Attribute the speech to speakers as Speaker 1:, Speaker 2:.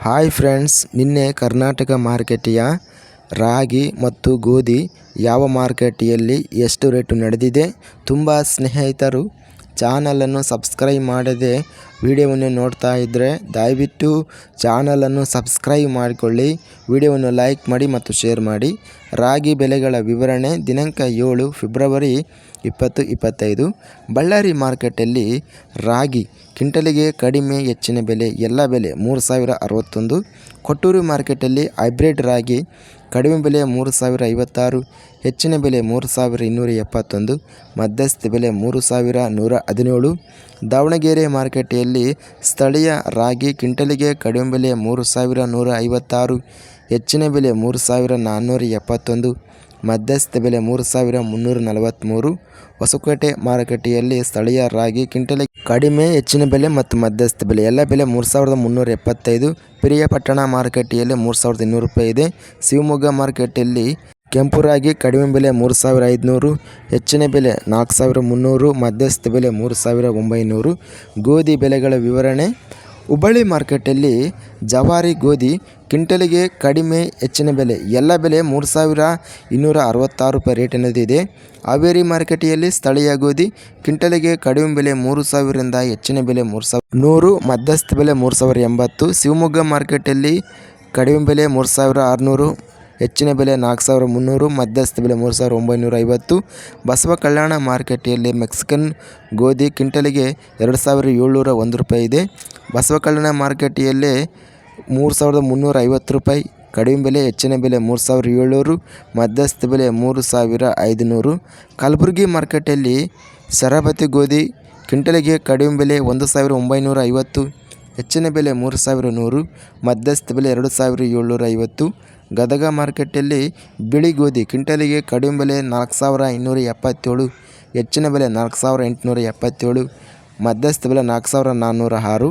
Speaker 1: Hi friends ನಿನ್ನೆ ಕರ್ನಾಟಕ ಮಾರ್ಕೆಟಿಯ ರಾಗಿ ಮತ್ತು ಗೋಧಿ ಯಾವ ಮಾರ್ಕೆಟಿಯಲ್ಲಿ ಎಷ್ಟು ರೇಟು ನಡೆದಿದೆ? ತುಂಬ ಸ್ನೇಹಿತರು ಚಾನಲನ್ನು ಸಬ್ಸ್ಕ್ರೈಬ್ ಮಾಡದೆ ವಿಡಿಯೋವನ್ನು ನೋಡ್ತಾ ಇದ್ದರೆ ದಯವಿಟ್ಟು ಚಾನಲನ್ನು ಸಬ್ಸ್ಕ್ರೈಬ್ ಮಾಡಿಕೊಳ್ಳಿ. ವಿಡಿಯೋವನ್ನು ಲೈಕ್ ಮಾಡಿ ಮತ್ತು ಶೇರ್ ಮಾಡಿ. ರಾಗಿ ಬೆಲೆಗಳ ವಿವರಣೆ ದಿನಾಂಕ ಏಳು ಫೆಬ್ರವರಿ ಇಪ್ಪತ್ತು ಇಪ್ಪತ್ತೈದು. ಬಳ್ಳಾರಿ ಮಾರ್ಕೆಟಲ್ಲಿ ರಾಗಿ ಕ್ವಿಂಟಲಿಗೆ ಕಡಿಮೆ ಹೆಚ್ಚಿನ ಬೆಲೆ, ಎಲ್ಲ ಬೆಲೆ ಮೂರು ಸಾವಿರ ಅರವತ್ತೊಂದು. ಕೊಟ್ಟೂರು ಮಾರ್ಕೆಟಲ್ಲಿ ಹೈಬ್ರಿಡ್ ರಾಗಿ ಕಡಿಮೆ ಬೆಲೆ ಮೂರು ಸಾವಿರ ಐವತ್ತಾರು. ಹೆಚ್ಚಿನ ಬೆಲೆ ಮೂರು ಸಾವಿರ ಇನ್ನೂರ ಎಪ್ಪತ್ತೊಂದು. ಮಧ್ಯಸ್ಥ ಬೆಲೆ ಮೂರು ಸಾವಿರ ನೂರ ಹದಿನೇಳು. ದಾವಣಗೆರೆ ಮಾರುಕಟ್ಟೆಯಲ್ಲಿ ಸ್ಥಳೀಯ ರಾಗಿ ಕ್ವಿಂಟಲಿಗೆ ಕಡಿಮೆ ಬೆಲೆ ಮೂರು ಸಾವಿರ ನೂರ ಐವತ್ತಾರು, ಹೆಚ್ಚಿನ ಬೆಲೆ ಮೂರು ಸಾವಿರ ನಾನ್ನೂರ ಎಪ್ಪತ್ತೊಂದು, ಮಧ್ಯಸ್ಥ ಬೆಲೆ ಮೂರು ಸಾವಿರ ಮುನ್ನೂರ ನಲವತ್ತ್ಮೂರು ಹೊಸಕೋಟೆ ಮಾರುಕಟ್ಟೆಯಲ್ಲಿ ಸ್ಥಳೀಯ ರಾಗಿ ಕ್ವಿಂಟಲಿಗೆ ಕಡಿಮೆ, ಹೆಚ್ಚಿನ ಬೆಲೆ ಮತ್ತು ಮಧ್ಯಸ್ಥ ಬೆಲೆ. ಎಲ್ಲ ಬೆಲೆ ಮೂರು ಸಾವಿರದ ಮುನ್ನೂರ ಎಪ್ಪತ್ತೈದು. ಪಿರಿಯಾಪಟ್ಟಣ ಮಾರುಕಟ್ಟೆಯಲ್ಲಿ ಮೂರು ಸಾವಿರದ ಇನ್ನೂರು ರೂಪಾಯಿ ಇದೆ. ಶಿವಮೊಗ್ಗ ಮಾರುಕಟ್ಟೆಯಲ್ಲಿ ಕೆಂಪು ರಾಗಿ ಕಡಿಮೆ ಬೆಲೆ ಮೂರು ಸಾವಿರ ಐದುನೂರು, ಹೆಚ್ಚಿನ ಬೆಲೆ ನಾಲ್ಕು ಸಾವಿರ ಮುನ್ನೂರು, ಮಧ್ಯಸ್ಥ ಬೆಲೆ ಮೂರು ಸಾವಿರ ಒಂಬೈನೂರು. ಗೋಧಿ ಬೆಲೆಗಳ ವಿವರಣೆ. ಹುಬ್ಬಳ್ಳಿ ಮಾರ್ಕೆಟಲ್ಲಿ ಜವಾರಿ ಗೋಧಿ ಕ್ವಿಂಟಲಿಗೆ ಕಡಿಮೆ, ಹೆಚ್ಚಿನ ಬೆಲೆ. ಎಲ್ಲ ಬೆಲೆ ಮೂರು ಸಾವಿರ ಇನ್ನೂರ ಅರವತ್ತಾರು ರೂಪಾಯಿ ರೇಟಿನದಿದೆ ಹಾವೇರಿ ಮಾರುಕಟ್ಟೆಯಲ್ಲಿ ಸ್ಥಳೀಯ ಗೋಧಿ ಕ್ವಿಂಟಲಿಗೆ ಕಡಿಮೆ ಬೆಲೆ ಮೂರು ಸಾವಿರದಿಂದ ಹೆಚ್ಚಿನ ಬೆಲೆ ಮೂರು ಸಾವಿರ ನೂರು, ಮಧ್ಯಸ್ಥ ಬೆಲೆ ಮೂರು ಸಾವಿರ ಎಂಬತ್ತು. ಶಿವಮೊಗ್ಗ ಮಾರ್ಕೆಟಲ್ಲಿ ಕಡಿಮೆ ಬೆಲೆ ಮೂರು ಸಾವಿರ ಆರುನೂರು ಹೆಚ್ಚಿನ ಬೆಲೆ ನಾಲ್ಕು ಸಾವಿರ ಮುನ್ನೂರು, ಮಧ್ಯಸ್ಥ ಬೆಲೆ ಮೂರು ಸಾವಿರ ಒಂಬೈನೂರ ಐವತ್ತು. ಬಸವ ಕಲ್ಯಾಣ ಮಾರುಕಟ್ಟೆಯಲ್ಲಿ ಮೆಕ್ಸಿಕನ್ ಗೋಧಿ ಕ್ವಿಂಟಲಿಗೆ ಎರಡು ಸಾವಿರ ಏಳ್ನೂರ ಒಂದು ರೂಪಾಯಿ ಇದೆ. ಬಸವ ಕಲ್ಯಾಣ ಮಾರುಕಟ್ಟೆಯಲ್ಲಿ ಮೂರು ಸಾವಿರದ ಮುನ್ನೂರ ಐವತ್ತು ರೂಪಾಯಿ. ಕಡಿಮೆ ಬೆಲೆ, ಹೆಚ್ಚಿನ ಬೆಲೆ ಮೂರು ಸಾವಿರ ಏಳ್ನೂರು, ಮಧ್ಯಸ್ಥ ಬೆಲೆ ಮೂರು ಸಾವಿರ ಐದುನೂರು. ಕಲಬುರಗಿ ಮಾರ್ಕೆಟಲ್ಲಿ ಸರಬತಿ ಗೋಧಿ ಕ್ವಿಂಟಲಿಗೆ ಕಡಿಮೆ ಬೆಲೆ ಒಂದು ಸಾವಿರ ಒಂಬೈನೂರ ಐವತ್ತು, ಹೆಚ್ಚಿನ ಬೆಲೆ ಮೂರು ಸಾವಿರ ನೂರು, ಮಧ್ಯಸ್ಥ ಬೆಲೆ ಎರಡು ಸಾವಿರ ಏಳ್ನೂರ ಐವತ್ತು. ಗದಗ ಮಾರ್ಕೆಟಲ್ಲಿ ಬಿಳಿ ಗೋಧಿ ಕ್ವಿಂಟಲಿಗೆ ಕಡಿಮೆ ಬೆಲೆ ನಾಲ್ಕು ಸಾವಿರ ಇನ್ನೂರ ಎಪ್ಪತ್ತೇಳು, ಹೆಚ್ಚಿನ ಬೆಲೆ ನಾಲ್ಕು ಸಾವಿರ ಎಂಟುನೂರ ಎಪ್ಪತ್ತೇಳು, ಮಧ್ಯಸ್ಥ ಬೆಲೆ ನಾಲ್ಕು ಸಾವಿರ ನಾನ್ನೂರ ಆರು